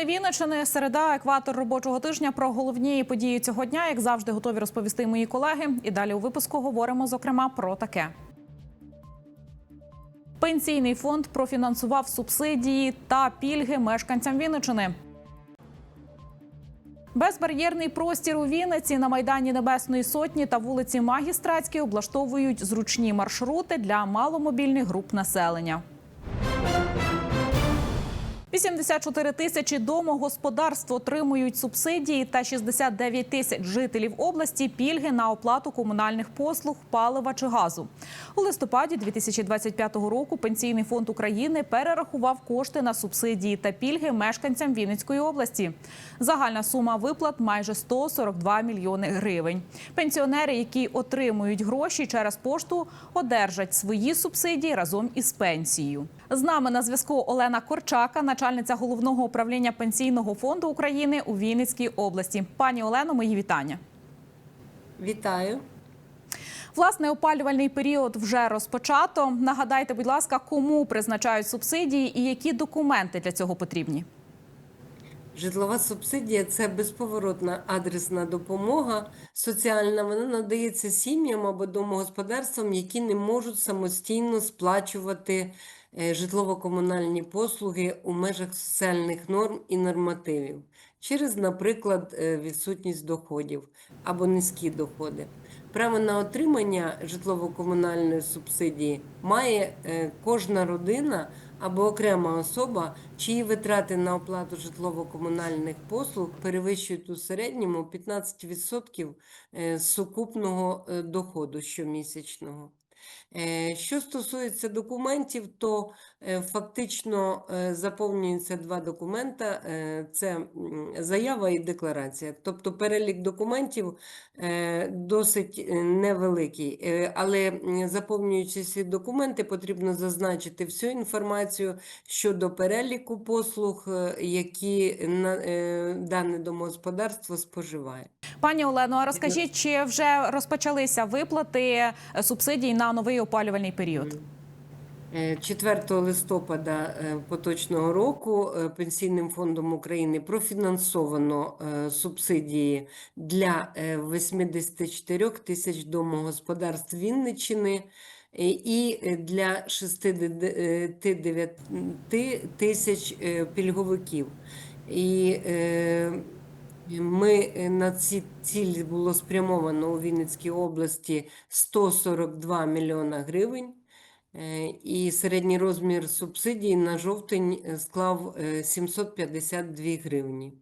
Новини Вінничини, середа, екватор робочого тижня. Про головні події цього дня, як завжди, готові розповісти мої колеги. І далі у випуску говоримо зокрема про таке. Пенсійний фонд профінансував субсидії та пільги мешканцям Вінничини. Безбар'єрний простір у Вінниці на майдані Небесної Сотні та вулиці Магістратській облаштовують зручні маршрути для маломобільних груп населення. 84 тисячі домогосподарств отримують субсидії та 69 тисяч жителів області пільги на оплату комунальних послуг, палива чи газу. У листопаді 2025 року Пенсійний фонд України перерахував кошти на субсидії та пільги мешканцям Вінницької області. Загальна сума виплат майже 142 мільйони гривень. Пенсіонери, які отримують гроші через пошту, одержать свої субсидії разом із пенсією. З нами на зв'язку Олена Корчака, начальниця головного управління пенсійного фонду України у Вінницькій області. Пані Олено, мої вітання. Вітаю. Власне, опалювальний період вже розпочато. Нагадайте, будь ласка, кому призначають субсидії і які документи для цього потрібні? Житлова субсидія це безповоротна адресна допомога соціальна. Вона надається сім'ям або домогосподарствам, які не можуть самостійно сплачувати е, житлово-комунальні послуги у межах соціальних норм і нормативів через, наприклад, е, відсутність доходів або низькі доходи. Право на отримання житлово-комунальної субсидії має е, кожна родина або окрема особа, чиї витрати на оплату житлово-комунальних послуг перевищують у середньому 15% е, сукупного е, доходу щомісячного. Е, Що стосується документів, то е, фактично е, заповнюються два документа: е, це заява і декларація. Тобто перелік документів досить невеликий, але заповнюючи ці документи, потрібно зазначити всю інформацію щодо переліку послуг, які дане домогосподарство споживає. Пані Олено, а розкажіть, чи вже розпочалися виплати е, субсидій на новий опалювальний період? Е, 4 листопада е, поточного року е, Пенсійним фондом України профінансовано е, субсидії для е, 84 тисяч домогосподарств Вінниччини е, і е, для 69 тисяч е, пільговиків. І е, ми е, на ці цілі було спрямовано у Вінницькій області 142 мільйона гривень. Е, І середній розмір субсидій на жовтень е, склав е, 752 гривні.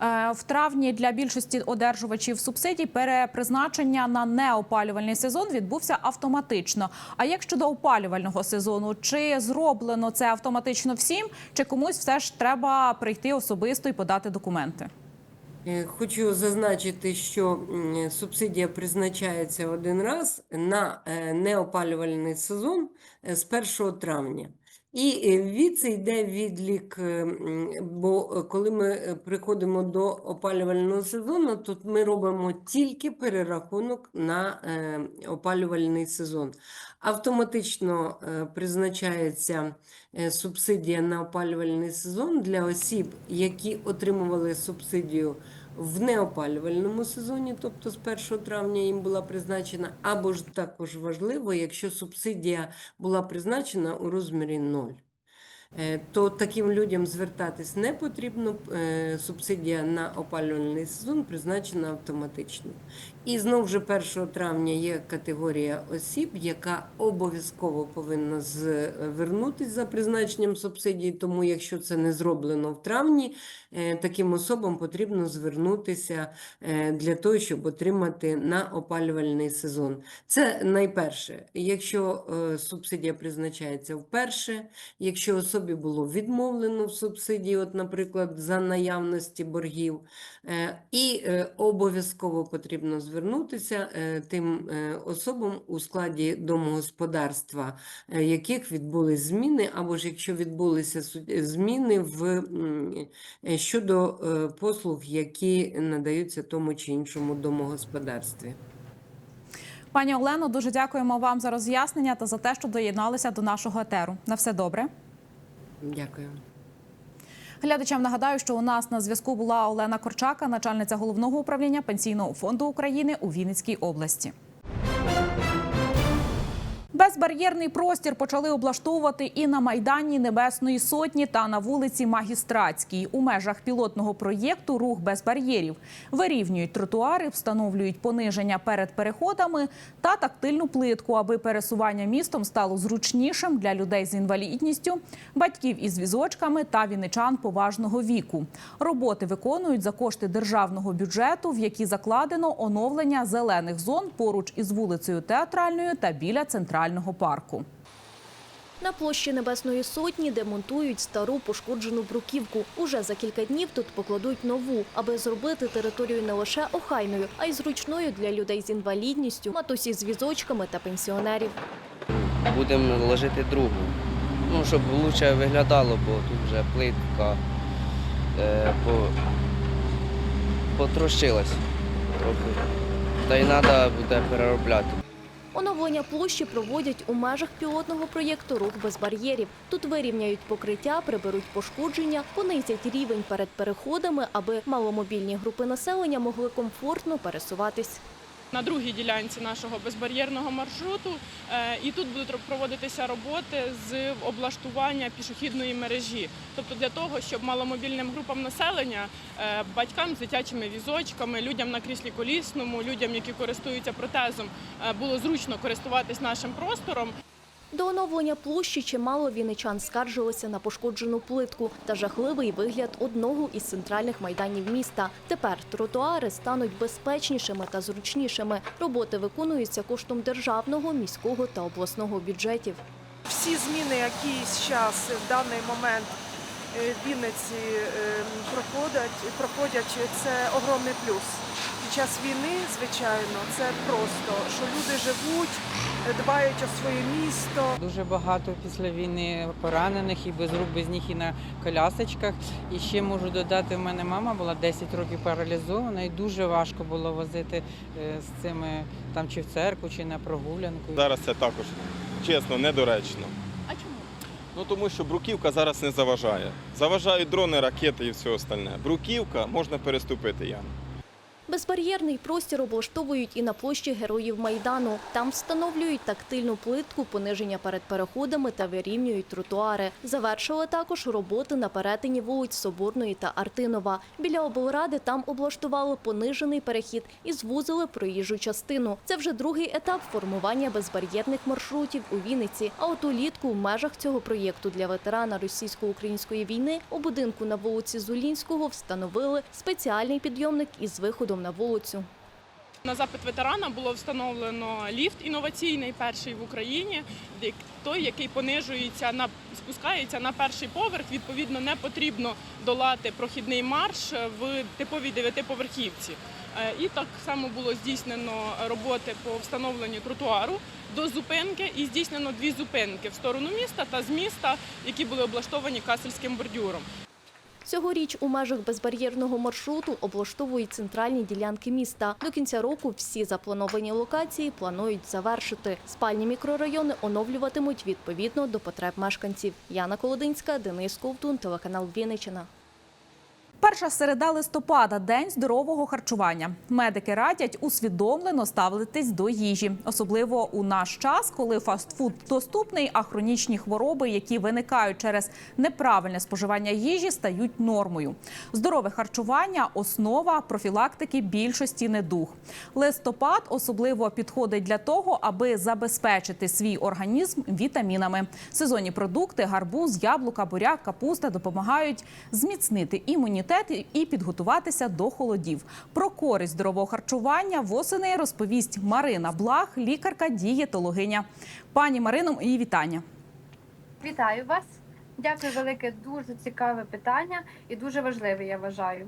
Е, В травні для більшості одержувачів субсидій перепризначення на неопалювальний сезон відбувся автоматично. А як щодо опалювального сезону, чи зроблено це автоматично всім, чи комусь все ж треба прийти особисто і подати документи? Е, Хочу зазначити, що субсидія призначається один раз на е, неопалювальний сезон з 1 травня. І е, від це йде відлік, е, бо е, коли ми приходимо до опалювального сезону, то ми робимо тільки перерахунок на опалювальний сезон. Автоматично призначається субсидія на опалювальний сезон для осіб, які отримували субсидію в неопалювальному сезоні, тобто з 1 травня їм була призначена, або ж також важливо, якщо субсидія була призначена у розмірі 0. Е, То таким людям звертатись не потрібно. е, Субсидія на опалювальний сезон призначена автоматично. І знову ж 1 травня є категорія осіб, яка обов'язково повинна звернутися за призначенням субсидії. Тому, якщо це не зроблено в травні, е, таким особам потрібно звернутися е, для того, щоб отримати на опалювальний сезон. Це найперше. Якщо е, субсидія призначається вперше, якщо особі було відмовлено в субсидії, от, наприклад, за наявності боргів, е, і е, обов'язково потрібно звернутися е, тим е, особам у складі домогосподарства, е, яких відбулись зміни, або ж якщо відбулися зміни в, е, щодо е, послуг, які надаються тому чи іншому домогосподарстві. Пані Олено, дуже дякуємо вам за роз'яснення та за те, що доєдналися до нашого етеру. На все добре. Дякую. Глядачам нагадаю, що у нас на зв'язку була Олена Корчака, начальниця головного управління пенсійного фонду України у Вінницькій області. Безбар'єрний простір почали облаштовувати і на майдані Небесної Сотні та на вулиці Магістратській. У межах пілотного проєкту Рух без бар'єрів вирівнюють тротуари, встановлюють пониження перед переходами та тактильну плитку, аби пересування містом стало зручнішим для людей з інвалідністю, батьків із візочками та віничан поважного віку. Роботи виконують за кошти державного бюджету, в які закладено оновлення зелених зон поруч із вулицею Театральною та біля центрального парку. На площі Небесної Сотні демонтують стару пошкоджену бруківку. Уже за кілька днів тут покладуть нову, аби зробити територію не лише охайною, а й зручною для людей з інвалідністю, матусів з візочками та пенсіонерів. будемо ложити другу. Ну, щоб краще виглядало, бо тут вже плитка е, по, потрощилась трохи. Та й треба буде переробляти. Оновлення площі проводять у межах пілотного проєкту Рух без бар'єрів. Тут вирівняють покриття, приберуть пошкодження, понизять рівень перед переходами, аби маломобільні групи населення могли комфортно пересуватись. На другій ділянці нашого безбар'єрного маршруту. Е, І тут будуть проводитися роботи з облаштування пішохідної мережі. Тобто для того, щоб маломобільним групам населення, е, батькам з дитячими візочками, людям на кріслі колісному, людям, які користуються протезом, е, було зручно користуватись нашим простором. До оновлення площі чимало віничан скаржилися на пошкоджену плитку та жахливий вигляд одного із центральних майданів міста. Тепер тротуари стануть безпечнішими та зручнішими. Роботи виконуються коштом державного, міського та обласного бюджетів. всі зміни, які зараз в даний момент е, в Вінниці е, проходять, проходять, це огромний плюс. Під час війни, звичайно, це просто, що люди живуть, дбають о своє місто. Дуже багато після війни поранених і без рук, без ніг і на колясочках. І ще можу додати, в мене мама була 10 років паралізована, і дуже важко було возити е, з цими там чи в церкву, чи на прогулянку. Зараз це також чесно, недоречно. А чому? Ну тому що бруківка зараз не заважає. Заважають дрони, ракети і все остальне. Бруківка можна переступити яму. Безбар'єрний простір облаштовують і на площі Героїв Майдану. Там встановлюють тактильну плитку, пониження перед переходами та вирівнюють тротуари. Завершили також роботи на перетині вулиць Соборної та Артинова. Біля облради там облаштували понижений перехід і звузили проїжджу частину. Це вже другий етап формування безбар'єрних маршрутів у Вінниці. А от улітку в межах цього проєкту для ветерана російсько-української війни у будинку на вулиці Зулінського встановили спеціальний підйомник із виходом на вулицю. На запит ветерана було встановлено ліфт інноваційний, перший в Україні, той, який понижується на спускається на перший поверх. Відповідно, не потрібно долати прохідний марш в типовій дев'ятиповерхівці. Е, І так само було здійснено роботи по встановленню тротуару до зупинки, і здійснено дві зупинки в сторону міста та з міста, які були облаштовані касельським бордюром. Цьогоріч у межах безбар'єрного маршруту облаштовують центральні ділянки міста. До кінця року всі заплановані локації планують завершити. Спальні мікрорайони оновлюватимуть відповідно до потреб мешканців. Яна Колодинська, Денис Ковтун, телеканал Вінниччина. Перша середа листопада день здорового харчування. Медики радять усвідомлено ставитись до їжі, особливо у наш час, коли фастфуд доступний, а хронічні хвороби, які виникають через неправильне споживання їжі, стають нормою. Здорове харчування основа профілактики більшості недуг. Листопад особливо підходить для того, аби забезпечити свій організм вітамінами. Сезонні продукти, гарбуз, яблука, буряк, капуста допомагають зміцнити імунітет і підготуватися до холодів. Про користь здорового харчування восени розповість Марина Блах, лікарка-дієтологиня. Пані Марино, і вітання. Вітаю вас. Дякую велике, дуже цікаве питання і дуже важливе, я вважаю.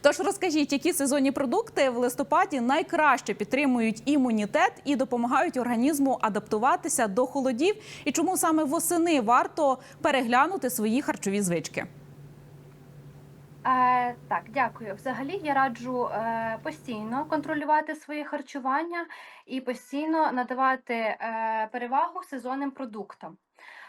Тож розкажіть, які сезонні продукти в листопаді найкраще підтримують імунітет і допомагають організму адаптуватися до холодів, і чому саме восени варто переглянути свої харчові звички? Е, так, дякую. Взагалі я раджу е, постійно контролювати своє харчування і постійно надавати е, перевагу сезонним продуктам.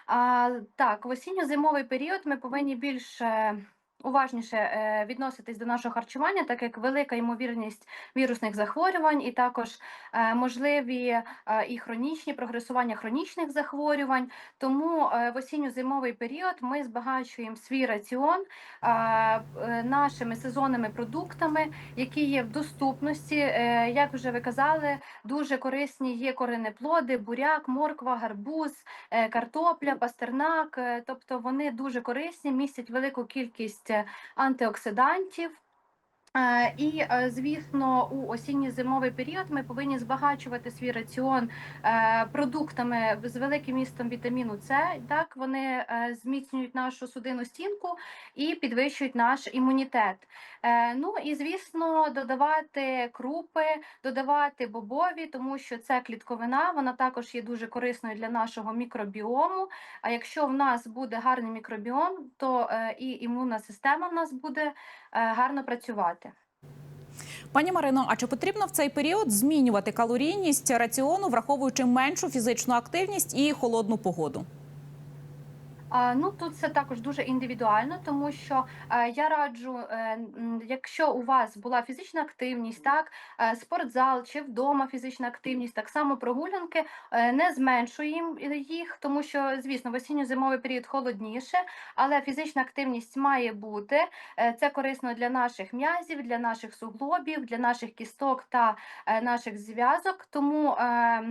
А, так, в осінньо-зимовий період ми повинні більше уважніше е, відноситись до нашого харчування, так як велика ймовірність вірусних захворювань, і також е, можливі е, і хронічні прогресування хронічних захворювань. Тому в осінньо-зимовий період ми збагачуємо свій раціон нашими сезонними продуктами, які є в доступності. Як вже ви казали, дуже корисні є коренеплоди, буряк, морква, гарбуз, картопля, пастернак. Тобто вони дуже корисні, містять велику кількість антиоксидантів. Е, І, е, звісно, у осінньо-зимовий період ми повинні збагачувати свій раціон е, продуктами з великим містом вітаміну С. Так вони зміцнюють нашу судинну стінку і підвищують наш імунітет. Ну і звісно, додавати крупи, додавати бобові, тому що це клітковина, вона також є дуже корисною для нашого мікробіому. А якщо в нас буде гарний мікробіом, то і імунна система в нас буде гарно працювати. Пані Марино, а чи потрібно в цей період змінювати калорійність раціону, враховуючи меншу фізичну активність і холодну погоду? Ну тут це також дуже індивідуально, тому що е, я раджу, е, якщо у вас була фізична активність, так е, спортзал чи вдома фізична активність, так само прогулянки, не зменшуємо їх, тому що звісно в осінньо-зимовий період холодніше, але фізична активність має бути. Це корисно для наших м'язів, для наших суглобів, для наших кісток та наших зв'язок. Тому е,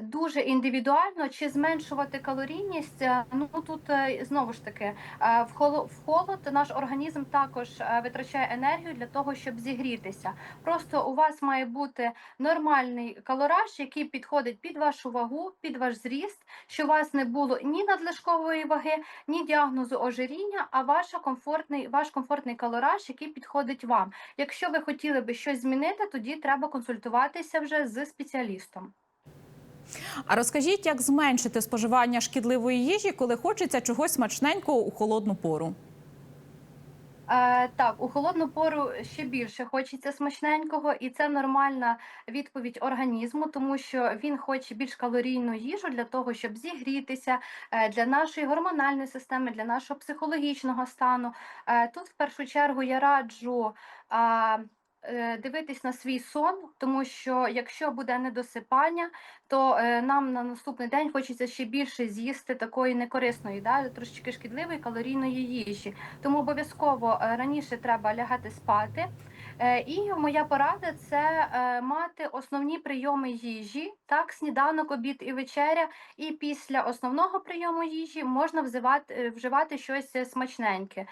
Дуже індивідуально чи зменшувати калорійність. е, Ну тут е, знову ж таки е, в холод наш організм також витрачає енергію для того, щоб зігрітися. Просто у вас має бути нормальний калораж, який підходить під вашу вагу, під ваш зріст, що у вас не було ні надлишкової ваги, ні діагнозу ожиріння, а ваша комфортний, ваш комфортний калораж, який підходить вам. Якщо ви хотіли би щось змінити, тоді треба консультуватися вже з спеціалістом. А розкажіть, як зменшити споживання шкідливої їжі, коли хочеться чогось смачненького у холодну пору? Е, так, у холодну пору ще більше хочеться смачненького, і це нормальна відповідь організму, тому що він хоче більш калорійну їжу для того, щоб зігрітися, е, для нашої гормональної системи, для нашого психологічного стану. Е, тут, в першу чергу, я раджу. Е, Дивитись на свій сон, тому що якщо буде недосипання, то е, нам на наступний день хочеться ще більше з'їсти такої некорисної, да, трошечки шкідливої калорійної їжі. Тому обов'язково е, раніше треба лягати спати. Е, І моя порада це е, мати основні прийоми їжі, так, сніданок, обід і вечеря. І після основного прийому їжі можна взивати, е, вживати щось смачненьке.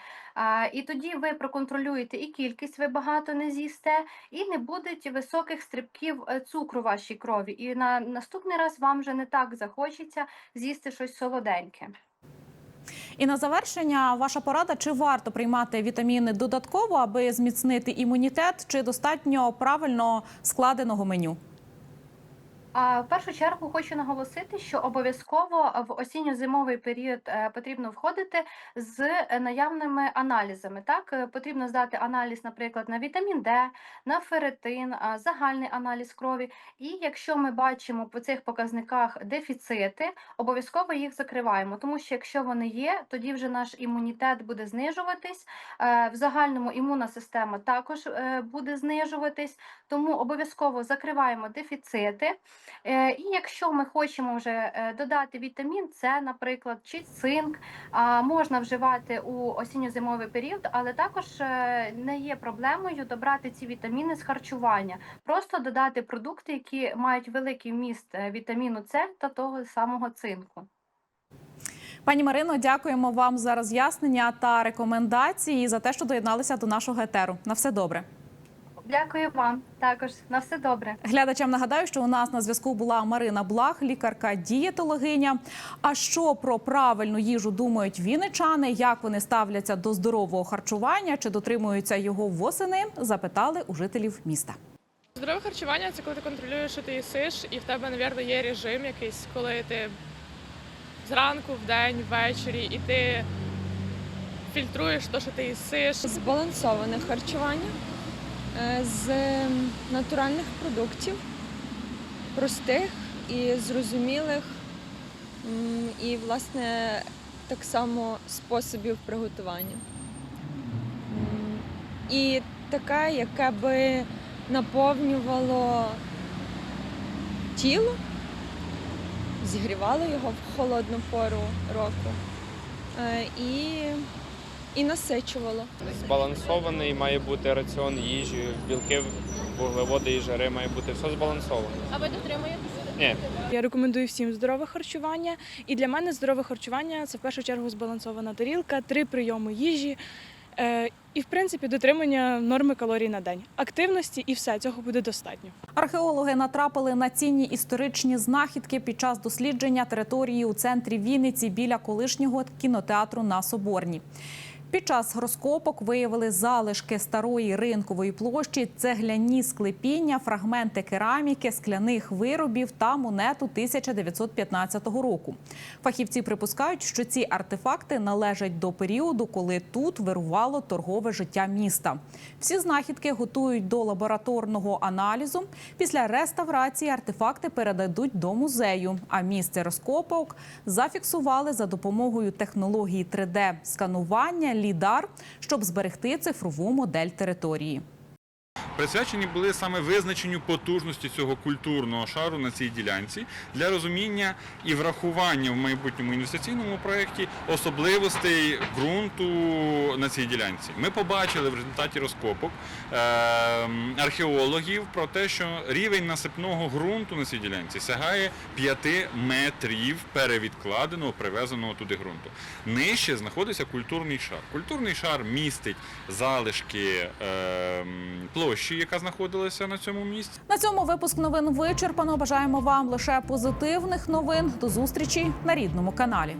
І тоді ви проконтролюєте і кількість, ви багато не з'їсте, і не буде високих стрибків цукру в вашій крові. І на наступний раз вам вже не так захочеться з'їсти щось солоденьке. І на завершення, ваша порада, чи варто приймати вітаміни додатково, аби зміцнити імунітет, чи достатньо правильно складеного меню? В першу чергу хочу наголосити, що обов'язково в осінньо-зимовий період е, потрібно входити з е, наявними аналізами. Так, Е, потрібно здати аналіз, наприклад, на вітамін Д, на ферритин, загальний аналіз крові. І якщо ми бачимо по цих показниках дефіцити, обов'язково їх закриваємо, тому що якщо вони є, тоді вже наш імунітет буде знижуватись. В загальному імунна система також буде знижуватись, тому обов'язково закриваємо дефіцити. Е, І якщо ми хочемо вже е, додати вітамін С, наприклад, чи цинк, можна вживати у осінньо-зимовий період, але також е, не є проблемою добрати ці вітаміни з харчування. Просто додати продукти, які мають великий вміст вітаміну С та того самого цинку. Пані Марино, дякуємо вам за роз'яснення та рекомендації і за те, що доєдналися до нашого етеру. На все добре. Дякую вам також. На все добре. Глядачам нагадаю, що у нас на зв'язку була Марина Блах, лікарка-дієтологиня. А що про правильну їжу думають вінничани, як вони ставляться до здорового харчування, чи дотримуються його восени, запитали у жителів міста. Здорове харчування це коли ти контролюєш, що ти їсиш, і в тебе, мабуть, є режим якийсь, коли ти зранку, вдень, ввечері, і ти фільтруєш те, що ти їсиш. Збалансоване харчування з натуральних продуктів, простих і зрозумілих, і, власне, так само способів приготування. і таке, яке би наповнювало тіло, зігрівало його в холодну пору року е, і, і насичувало. Збалансований має бути раціон їжі, білки, вуглеводи і жири має бути все збалансовано. А ви дотримуєтеся? Ні, Я рекомендую всім здорове харчування. І для мене здорове харчування це в першу чергу збалансована тарілка, три прийоми їжі. е, І, в принципі, дотримання норми калорій на день, активності і все цього буде достатньо. Археологи натрапили на цінні історичні знахідки під час дослідження території у центрі Вінниці біля колишнього кінотеатру на Соборній. Під час розкопок виявили залишки старої ринкової площі, цегляні склепіння, фрагменти кераміки, скляних виробів та монету 1915 року. Фахівці припускають, що ці артефакти належать до періоду, коли тут вирувало торгове життя міста. Всі знахідки готують до лабораторного аналізу. Після реставрації артефакти передадуть до музею. А місце розкопок зафіксували за допомогою технології 3D-сканування лідар, щоб зберегти цифрову модель території. Присвячені були саме визначенню потужності цього культурного шару на цій ділянці для розуміння і врахування в майбутньому інвестиційному проєкті особливостей ґрунту на цій ділянці. Ми побачили в результаті розкопок е, археологів про те, що рівень насипного ґрунту на цій ділянці сягає 5 метрів перевідкладеного, привезеного туди ґрунту. Нижче знаходиться культурний шар. Культурний шар містить залишки е, площі, яка знаходилася на цьому місці. На цьому випуск новин вичерпано. Бажаємо вам лише позитивних новин. До зустрічі на рідному каналі.